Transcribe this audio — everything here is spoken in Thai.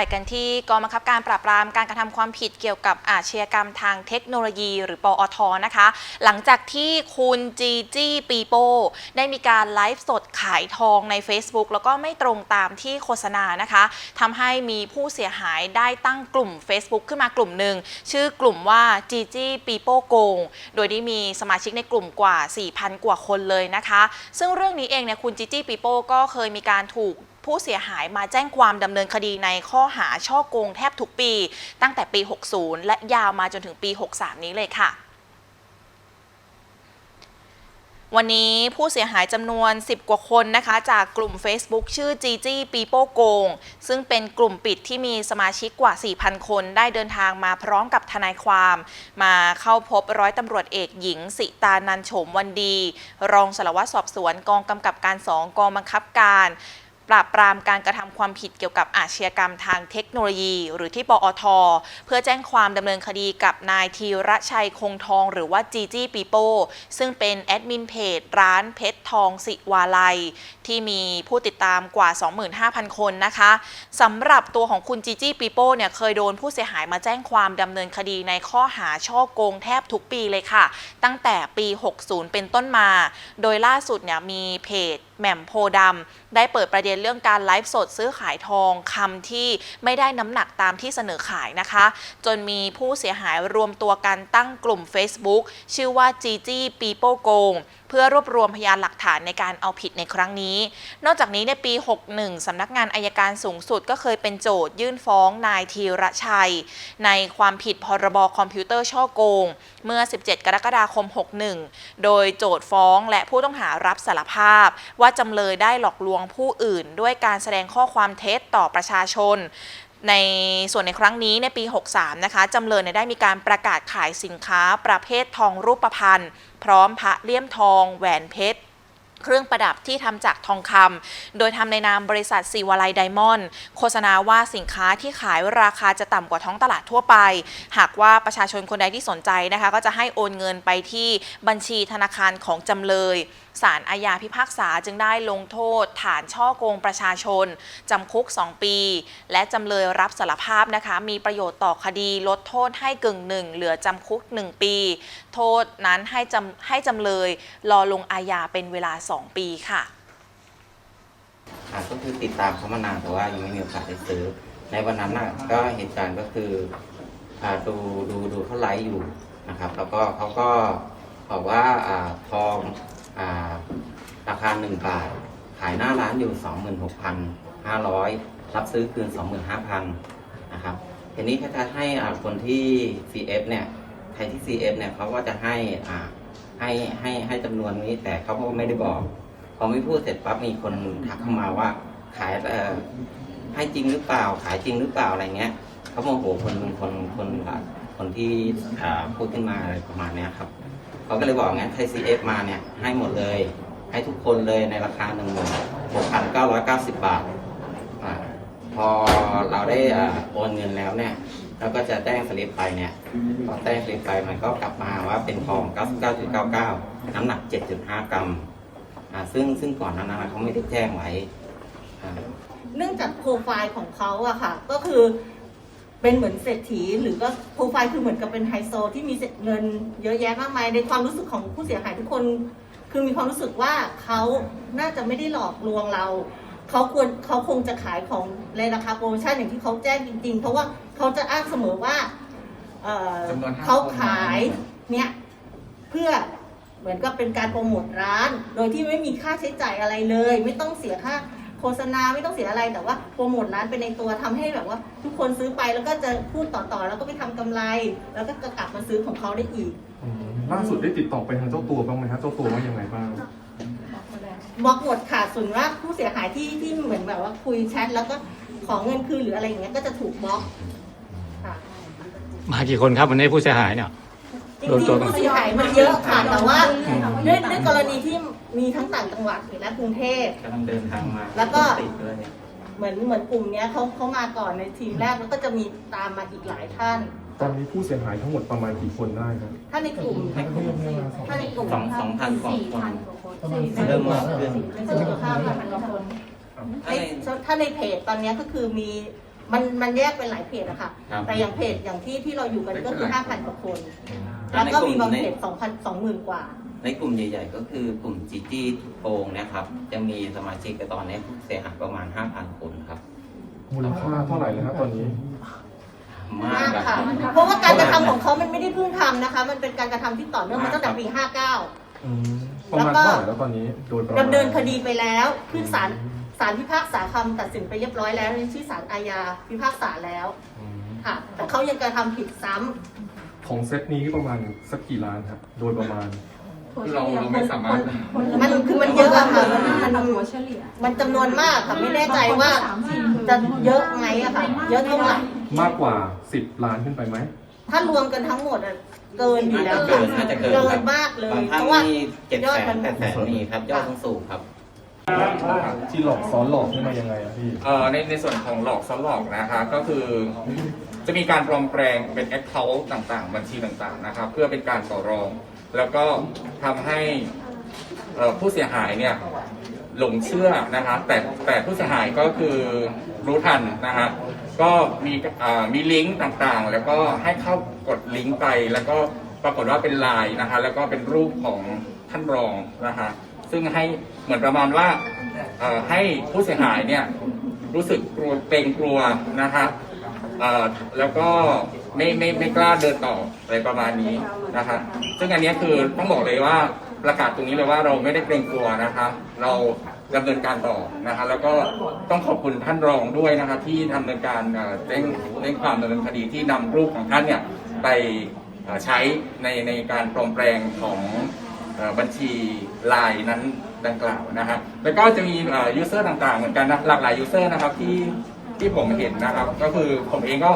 ไปกันที่กองบังคับการปราบปรามการกระทำความผิดเกี่ยวกับอาชญากรรมทางเทคโนโลยี หรือปอทนะคะ หลังจากที่คุณจีจี้ปีโป้ได้มีการไลฟ์สดขายทองใน Facebook แล้วก็ไม่ตรงตามที่โฆษณานะคะทำให้มีผู้เสียหายได้ตั้งกลุ่ม Facebook ขึ้นมากลุ่มหนึ่ง ชื่อกลุ่มว่าจีจี้ปีโป้โกง โดยที่มีสมาชิกในกลุ่มกว่า 4,000 กว่าคนเลยนะคะ ซึ่งเรื่องนี้เองเนี่ยคุณจีจี้ปีโป้ก็เคยมีการถูก ผู้เสียหายมาแจ้งความดำเนินคดีในข้อหาช่อโกงแทบทุกปี ตั้งแต่ปี 60 และยาวมาจนถึงปี 63 นี้เลยค่ะวันนี้ผู้เสียหายจำนวน 10 กว่าคนนะคะ จากกลุ่ม Facebook ชื่อจีจี้ปีโป้โกง ซึ่งเป็นกลุ่มปิดที่มีสมาชิกกว่า 4,000 คนได้เดินทางมาพร้อมกับทนายความ มาเข้าพบร้อยตำรวจเอกหญิง สิตานันโฉมวันดี รองสารวัตรสอบสวนกองกำกับการ 2 กองบังคับการ ปราบปรามการกระทำความผิดเกี่ยวกับอาชญากรรมทางเทคโนโลยี หรือที่ปอท เพื่อแจ้งความดำเนินคดีกับนายธีระชัยคงทอง หรือว่าจีจี้ปีโป้ซึ่งเป็นแอดมินเพจร้านเพชรทองสิวาลัย ที่มีผู้ติดตามกว่า 25,000 คนนะคะสำหรับตัวของคุณจีจี้ปีโป้เนี่ยเคยโดนผู้เสียหายมาแจ้งความดำเนินคดีในข้อหาช่อโกงแทบทุกปีเลยค่ะ ตั้งแต่ปี 60 เป็นต้นมา โดยล่าสุดเนี่ยมีเพจ แหม่มโพดำได้เปิดประเด็นเรื่องการไลฟ์สดซื้อขายทองคำที่ไม่ได้น้ำหนักตามที่เสนอขายนะคะ จนมีผู้เสียหายรวมตัวกันตั้งกลุ่ม Facebook ชื่อว่า Gigi People Go เพื่อรวบรวมพยานหลักฐานในการเอาผิดในครั้งนี้ นอกจากนี้ในปี 61 สำนักงานอายการสูงสุดก็เคยเป็นโจทยื่นฟ้องนายธีระชัย ในความผิดพรบคอมพิวเตอร์ช่อโกง เมื่อ 17 กรกฎาคม 61 โดยโจทฟ้องและผู้ต้องหารับสารภาพ ว่าจำเลยได้หลอกลวงผู้อื่น ด้วยการแสดงข้อความเท็จต่อประชาชน ในส่วนในครั้งนี้ในปี 63 นะคะจำเลยได้มีการประกาศขายสินค้าประเภททองรูปพรรณพร้อมพระเลี่ยมทอง แหวนเพชร เครื่องประดับที่ทำจากทองคำ โดยทำในนามบริษัทซีวาลัยไดมอนด์โฆษณาว่าสินค้าที่ขายราคาจะต่ำกว่าท้องตลาดทั่วไป หากว่าประชาชนคนใดที่สนใจนะคะ ก็จะให้โอนเงินไปที่บัญชีธนาคารของจำเลยศาลอาญาพิพากษาจึงได้ลงโทษ ฐานช่อโกงประชาชน จำคุก 2 ปี และจำเลยรับสารภาพนะคะ มีประโยชน์ต่อคดีลดโทษให้กึ่งหนึ่งเหลือจำคุก 1 ปี โทษนั้นให้จำให้จำเลยรอลงอาญาเป็นเวลา 2 ปีค่ะอ่าก็คือติดตามเขามานานแต่ว่ายังไม่มีโอกาสได้ซื้อ ในวันนั้นน่ะก็เหตุการณ์ก็คืออ่าดูดูดูเขาไลฟ์อยู่นะครับ แล้วก็เขาก็บอกว่าอ่าทองอ่าราคาหนึ่งบาท ขายหน้าร้านอยู่สองหมื่นหกพันห้าร้อยรับซื้อคืนสองหมื่นห้าพันนะครับทีนี้ถ้าจะให้อ่าคนที่ CF เนี่ย ใครที่ CF เนี่ยเขาก็จะให้อ่าให้ให้ให้จำนวนนี้แต่เขาก็ไม่ได้บอก พอไม่พูดเสร็จปั๊บมีคนทักเข้ามาว่าขายเอ่อให้จริงหรือเปล่า ขายจริงหรือเปล่าอะไรเงี้ยเขาโมโหคนคนคนคนที่อ่าพูดขึ้นมาอะไรประมาณเนี้ยครับเขาก็เลยบอกงั้นไทยซีเอฟมาเนี่ยให้หมดเลย ให้ทุกคนเลยในราคาหนึ่งหมื่นหกพันเก้าร้อยเก้าสิบบาทอาพอเราได้อ่าโอนเงินแล้วเนี่ย เราก็จะแจ้งสลิปไปเนี่ยพอแจ้งสลิปไปมันก็กลับมาว่าเป็นทอง 99.99 น้ำหนัก 7.5 กรัมอ่าซึ่งซึ่งก่อนหนานั้นเขาไม่ได้แจ้งไว้อ่าเนื่องจากโปรไฟล์ของเขาอะค่ะ ก็คือเป็นเหมือนเศรษฐี หรือก็โปรไฟล์คือเหมือนกับเป็นไฮโซที่มีเงินเยอะแยะมากมายในความรู้สึกของผู้เสียหายทุกคน คือมีความรู้สึกว่าเขาน่าจะไม่ได้หลอกลวงเรา เขาควรเขาคงจะขายของในราคาโปรโมชั่นอย่างที่เขาแจ้งจริง ๆ เพราะว่าเขาจะอ้างเสมอว่าเอ่อจำนวนห้าเขาคนขายเนี่ยเพื่อเหมือนกับเป็นการโปรโมทร้าน โดยที่ไม่มีค่าใช้จ่ายอะไรเลย ไม่ต้องเสียค่าโฆษณาไม่ต้องเสียอะไรแต่ว่าโปรโมทร้านเป็นในตัวทำให้แบบว่า ทุกคนซื้อไปแล้วก็จะพูดต่อๆแล้วก็ไปทำกำไร แล้วก็จะกลับมาซื้อของเขาได้อีก อืมล่าสุดได้ติดต่อไปทางเจ้าตัวบ้างไหมครับเจ้าตัวว่ายังไงบ้าง บล็อกหมดค่ะส่วนว่ากผู้เสียหายที่ที่เหมือนแบบว่าคุยแชทแล้วก็ขอเงินคืนหรืออะไรอย่างเงี้ยก็จะถูกบล็อกค่ะมากี่คนครับวันนี้ผู้เสียหายเนี่ย จริงโดนตัวๆผู้เสียหายมันเยอะค่ะแต่ว่าด้วยด้วยกรณีที่มีทั้งต่างจังหวัดและกรุงเทพ กำลังเดินทางมาแล้วก็ ติดเลย เหมือนเหมือนกลุ่มเนี้ยเขาเขามาก่อนในทีมแรกแล้วก็จะมีตามมาอีกหลายท่าน ตอนนี้ผู้เสียหายทั้งหมดประมาณกี่คนได้ครับ ถ้าในกลุ่มถ้าในกลุ่มสองสองพันกว่าคนสี่เริ่มมากขึ้นเป็นส่วนห้าพันกว่าคนถ้าใน ถ้าในเพจตอนเนี้ยก็คือมีมันมันแยกเป็นหลายเพจอะค่ะ ครับแต่อย่างเพจอย่างที่ที่เราอยู่กันก็คือ 5,000กว่าคน แล้แล้ววก็มีบางในเพกลุ่จม2,000 20,000 กว่า ในกลุ่มใหญ่ ๆ ก็คือกลุ่มจีจี้โปงนะครับ จะมีสมาชิกตอนนี้ผู้เสียหายประมาณ 5,000 คนครับ มูลค่าเท่าไหร่เลยครับตอนนี้ มามากกอะคค่ะรับเพราะว่าการกระทำของเขามันไม่ได้เพิ่งทำนะคะ มันเป็นการกระทำที่ต่อเนื่องมาตั้งแต่ปี59อืมประมาณเท่าไหร่แล้วตอนนี้โดยประมาณดำเนินคดีไปแล้วขึ้นศาลศาลพิพากษาคำตัดสินไปเรียบร้อยแล้วในที่ศาลอาญาพิพากษาแล้วอืมค่ะ แต่เขายังกระทำผิดซ้ำของเซตนี้ประมาณสักกี่ล้านครับโดยประมาณ เราเราไม่สามารถ มันคือมันเยอะอะค่ะมันมันหัวเฉลี่ยมันจำนวนมากค่ะไม่แน่ใจว่าจะเยอะไหมอะค่ะ เยอะเท่าไหร่ มากกว่า 10 ล้านขึ้นไปไหม ถ้ารวมกันทั้งหมดอะเกินอยู่น่าแล้จะวเกินน่าจะเกินเกิครันบมากเลยบางเพท่านราะว่ามีเจ็ดยอแสดมันน แปดแสนมีครับ ยอดสูงครับ ที่หลอกซ้อนหลอกนี่มายังไงอะพี่ เอ่อในในส่วนของหลอกซ้อนหลอกนะคะก็คือจะมีการปลอมแปลงเป็น Account ต่างๆ บัญชีต่างๆนะครับเพื่อเป็นการต่อรอง แล้วก็ทำให้เอ่อผู้เสียหายเนี่ย หลงเชื่อนะคะ แต่แต่ผู้เสียหายก็คือรู้ทันนะคะก็มีมีลิงก์ต่างๆ แล้วก็ให้เข้ากดลิงก์ไป แล้วก็ปรากฏว่าเป็นไลน์นะคะ แล้วก็เป็นรูปของท่านรองนะคะซึ่งให้เหมือนประมาณว่าให้ผู้เสียหายเนี่ยรู้สึกกลัวเกรงกลัวนะคะแล้วก็ไม่ไม่ไม่กล้าเดินต่ออะไรประมาณนี้นะคะ ซึ่งอันนี้คือต้องบอกเลยว่า ประกาศตรงนี้เลยว่าเราไม่ได้เกรงกลัวนะคะเราดำเนินการต่อนะคะแล้วก็ต้องขอบคุณท่านรองด้วยนะคะที่ดำเนินการเร่งแจ้งความดำเนินคดีที่นำรูปของท่านเนี่ยไปใช้ในในการปลอมแปลงของอบัญชีลน์นั้นดังกล่าวนะครับแล้วก็จะมียูเซอร์ต่างๆ เหมือนกันนะหลากหลายยูเซอร์นะครับที่ที่ผมเห็นนะครับ ก็คือผมเองก็